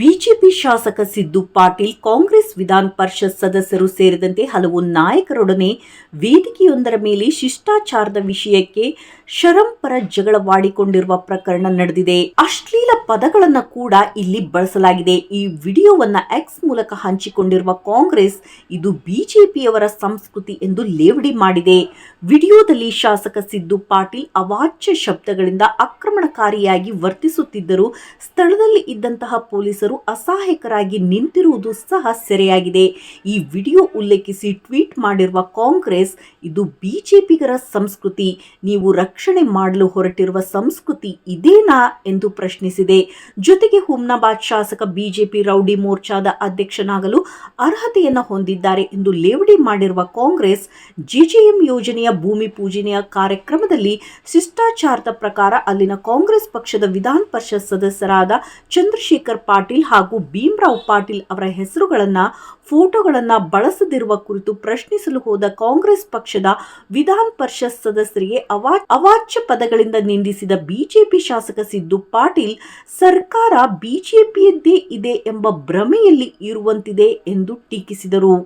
BJP ಶಾಸಕ ಸಿದ್ದು ಪಾಟೀಲ್, ಕಾಂಗ್ರೆಸ್ ವಿಧಾನ ಪರಿಷತ್ ಸದಸ್ಯರು ಸೇರಿದಂತೆ ಹಲವು ನಾಯಕರೊಡನೆ ವೇದಿಕೆಯೊಂದರ ಮೇಲೆ ಶಿಷ್ಟಾಚಾರದ ವಿಷಯಕ್ಕೆ ಶರಂಪರ ಜಗಳವಾಡಿಕೊಂಡಿರುವ ಪ್ರಕರಣ ನಡೆದಿದೆ. ಅಶ್ಲೀಲ ಪದಗಳನ್ನು ಕೂಡ ಇಲ್ಲಿ ಬಳಸಲಾಗಿದೆ. ಈ ವಿಡಿಯೋವನ್ನ ಎಕ್ಸ್ ಮೂಲಕ ಹಂಚಿಕೊಂಡಿರುವ ಕಾಂಗ್ರೆಸ್ ಇದು ಬಿಜೆಪಿಯವರ ಸಂಸ್ಕೃತಿ ಎಂದು ಲೇವಡಿ ಮಾಡಿದೆ. ವಿಡಿಯೋದಲ್ಲಿ ಶಾಸಕ ಸಿದ್ದು ಪಾಟೀಲ್ ಅವಾಚ್ಯ ಶಬ್ದಗಳಿಂದ ಆಕ್ರಮಣಕಾರಿಯಾಗಿ ವರ್ತಿಸುತ್ತಿದ್ದರು ಸ್ಥಳದಲ್ಲಿ ಇದ್ದಂತಹ ಪೊಲೀಸರು ಅಸಹಾಯಕರಾಗಿ ನಿಂತಿರುವುದು ಸಹ ಸೆರೆಯಾಗಿದೆ. ಈ ವಿಡಿಯೋ ಉಲ್ಲೇಖಿಸಿ ಟ್ವೀಟ್ ಮಾಡಿರುವ ಕಾಂಗ್ರೆಸ್, ಇದು ಬಿಜೆಪಿಗರ ಸಂಸ್ಕೃತಿ. ನೀವು ರಕ್ಷಣೆ ಮಾಡಲು ಹೊರಟಿರುವ ಸಂಸ್ಕೃತಿ ಇದೇನಾ ಎಂದು ಪ್ರಶ್ನಿಸಿದೆ. ಜೊತೆಗೆ ಹುಮ್ನಾಬಾದ್ ಶಾಸಕ ಬಿಜೆಪಿ ರೌಡಿ ಮೋರ್ಚಾದ ಅಧ್ಯಕ್ಷನಾಗಲು ಅರ್ಹತೆಯನ್ನು ಹೊಂದಿದ್ದಾರೆ ಎಂದು ಲೇವಡಿ ಮಾಡಿರುವ ಕಾಂಗ್ರೆಸ್ ಜೆಜೆಎಂ ಯೋಜನೆಯ ಭೂಮಿ ಪೂಜನೆಯ ಕಾರ್ಯಕ್ರಮದಲ್ಲಿ ಶಿಷ್ಟಾಚಾರದ ಪ್ರಕಾರ ಅಲ್ಲಿನ ಕಾಂಗ್ರೆಸ್ ಪಕ್ಷದ ವಿಧಾನ ಪರಿಷತ್ ಸದಸ್ಯರಾದ ಚಂದ್ರಶೇಖರ್ ಪಾಟೀಲ್ ಹಾಗೂ ಭೀಮರಾವ್ ಪಾಟೀಲ್ ಅವರ ಹೆಸರುಗಳನ್ನ, ಫೋಟೋಗಳನ್ನ ಬಳಸದಿರುವ ಕುರಿತು ಪ್ರಶ್ನಿಸಲು ಹೋದ ಕಾಂಗ್ರೆಸ್ ಪಕ್ಷದ ವಿಧಾನ ಪರಿಷತ್ ಸದಸ್ಯರಿಗೆ ಅವಾ, ಅವಾಚ್ಯ ಪದಗಳಿಂದ ನಿಂದಿಸಿದ ಬಿಜೆಪಿ ಶಾಸಕ ಸಿದ್ದು ಪಾಟೀಲ್, ಸರ್ಕಾರ ಬಿಜೆಪಿಯದ್ದೇ ಇದೆ ಎಂಬ ಭ್ರಮೆಯಲ್ಲಿ ಇರುವಂತಿದೆ ಎಂದು ಟೀಕಿಸಿದರು.